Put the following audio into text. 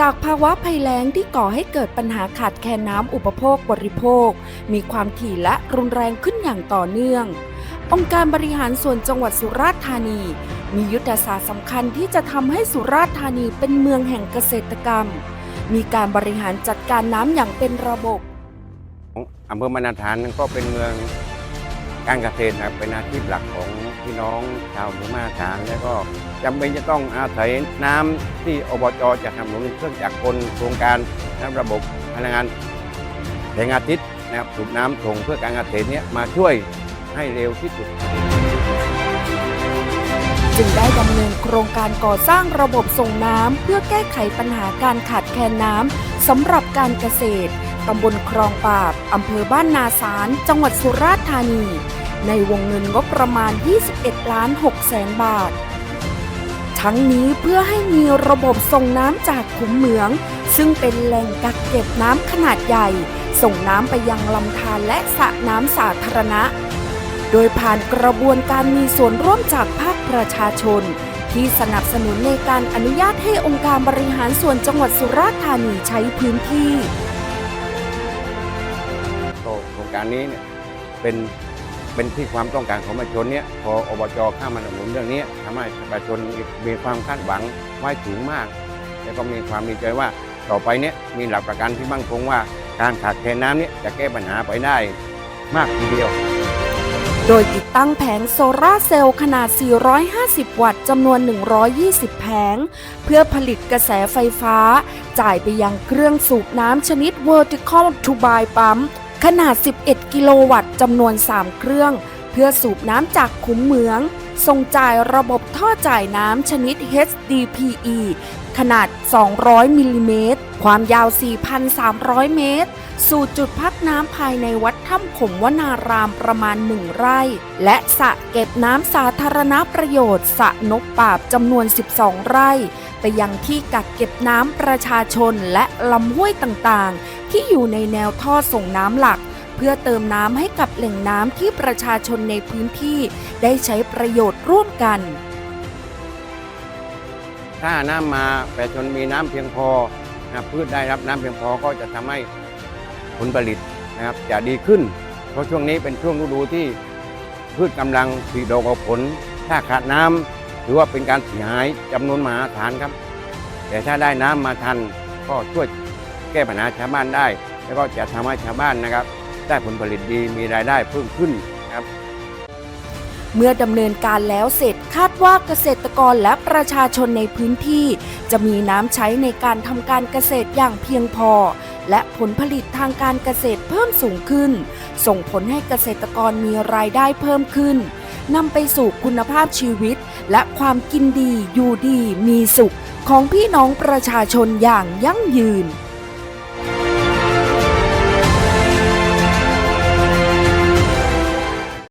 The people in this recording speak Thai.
จากภาวะภัยแล้งที่ก่อให้เกิดปัญหาขาดแคลนน้ำอุปโภคบริโภค มีความถี่และรุนแรงขึ้นอย่างต่อเนื่อง องค์การบริหารส่วนจังหวัดสุราษฎร์ธานี มียุทธศาสตร์สำคัญที่จะทำให้สุราษฎร์ธานีเป็นเมืองแห่งเกษตรกรรม มีการบริหารจัดการน้ำอย่างเป็นระบบอำเภอมานาฐานก็เป็นเมืองการเกษตรนะครับเป็นอาชีพหลักของ พี่น้องชาวอำเภอมานาฐานแล้วก็จำเป็นจะต้องอาศัยน้ำที่อบจจะทำหนุนเครื่องจักรกลโครงการน้ำระบบพลังงานแสงอาทิตย์นะครับสูบน้ำส่งเพื่อการเกษตรเนี้ยมาช่วยให้เร็วที่สุด จึงได้ดำเนินโครงการก่อสร้างระบบส่งน้ำเพื่อแก้ไขปัญหาการขาดแคลนน้ำสำหรับการเกษตรตำบลคลองปราบอำเภอบ้านนาสาร จังหวัดสุราษฎร์ธานี ในวงเงินงบประมาณ 21 ล้าน6แสนบาท ทั้งนี้เพื่อให้มีระบบส่งน้ำจากขุมเหมือง ซึ่งเป็นแหล่งกักเก็บน้ำขนาดใหญ่ ส่งน้ำไปยังลำธารและสระน้ำสาธารณะ โดยผ่านกระบวนการมีส่วนร่วมจากภาคประชาชน ที่สนับสนุนในการอนุญาตให้องค์การบริหารส่วนจังหวัดสุราษฎร์ธานีใช้พื้นที่โครงการนี้เนี่ยเป็น เป็นที่ความต้องการของประชาชนเนี่ยพออบจเข้ามาสนับสนุนเรื่องนี้ทำให้ประชาชนมีความคาดหวังไว้สูงมาก แล้วก็มีความดีใจว่าต่อไปเนี่ยมีหลักประกันที่มั่นคงว่า การขาดแคลนน้ำเนี่ยจะแก้ปัญหาไปได้มากทีเดียว โดยติดตั้งแผงโซลาร์เซลล์ขนาด 450 วัตต์จำนวน 120 แผง เพื่อผลิตกระแสไฟฟ้า จ่ายไปยังเครื่องสูบน้ำชนิด Vertical to by Pump ขนาด 11 กิโลวัตต์จำนวน 3 เครื่อง เพื่อสูบน้ำจากขุมเหมือง ส่งจ่ายระบบท่อจ่ายน้ำชนิด HDPE ขนาด 200 มิลลิเมตร ความยาว 4,300 เมตร สู่จุดพักน้ำภายในวัดถ้ำขมวนารามประมาณหนึ่งไร่ และสระเก็บน้ำสาธารณประโยชน์สระนกปราบจำนวน 12 ไร่ ไปยังที่กักเก็บน้ำประชาชนและลำห้วยต่างๆ ที่อยู่ในแนวท่อส่งน้ำหลัก พื่อเติมน้ำให้กับแหล่งน้ำที่ประชาชนในพื้นที่ได้ใช้ประโยชน์ร่วมกัน ถ้าน้ำมาประชาชนมีน้ำเพียงพอนะพืชได้รับน้ำเพียงพอก็จะทำให้ผลผลิตนะครับจะดีขึ้น เพราะช่วงนี้เป็นช่วงฤดูที่พืชกำลังผลิดอกออกผล ถ้าขาดน้ำถือว่าเป็นการเสียหายจำนวนมหาศาลครับ แต่ถ้าได้น้ำมาทันก็ช่วยแก้ปัญหาชาวบ้านได้ แล้วก็จะทำให้ชาวบ้านนะครับ ได้ผลผลิตดีมีรายได้เพิ่มขึ้นครับ เมื่อดำเนินการแล้วเสร็จคาดว่าเกษตรกรและประชาชนในพื้นที่ จะมีน้ำใช้ในการทำการเกษตรอย่างเพียงพอ และผลผลิตทางการเกษตรเพิ่มสูงขึ้น ส่งผลให้เกษตรกรมีรายได้เพิ่มขึ้นนำไปสู่คุณภาพชีวิต และความกินดีอยู่ดีมีสุขของพี่น้องประชาชนอย่างยั่งยืน